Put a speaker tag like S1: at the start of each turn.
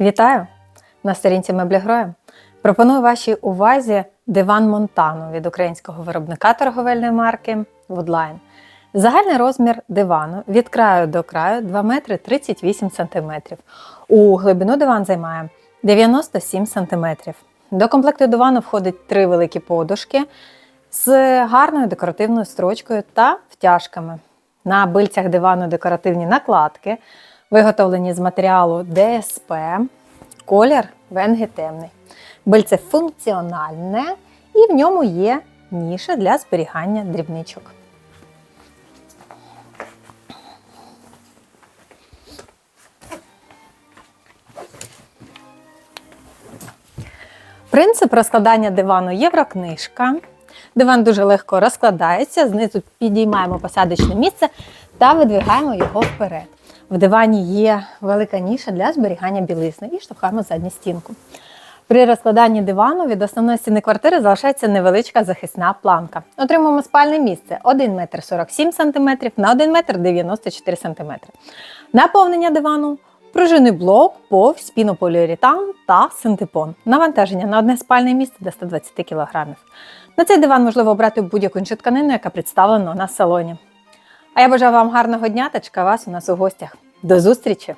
S1: Вітаю! На сторінці Меблігроя. Пропоную вашій увазі диван Монтану від українського виробника торговельної марки Woodline. Загальний розмір дивану від краю до краю 2 метри 38 см. У глибину диван займає 97 см. До комплекту дивану входить три великі подушки з гарною декоративною строчкою та втяжками. На бильцях дивану декоративні накладки, виготовлені з матеріалу ДСП, колір венги темний. Бильце функціональне і в ньому є ніша для зберігання дрібничок. Принцип розкладання дивану єврокнижка. Диван дуже легко розкладається, знизу підіймаємо посадочне місце та видвигаємо його вперед. В дивані є велика ніша для зберігання білизни і штовхаємо задню стінку. При розкладанні дивану від основної стіни квартири залишається невеличка захисна планка. Отримуємо спальне місце 1 метр 47 см на 1 метр 94 см. Наповнення дивану пружинний блок, повз, пінополіуретан та синтепон. Навантаження на одне спальне місце до 120 кг. На цей диван можливо обрати будь-яку іншу тканину, яка представлена у нас в салоні. А я бажаю вам гарного дня та чекаю вас у нас у гостях. До зустрічі!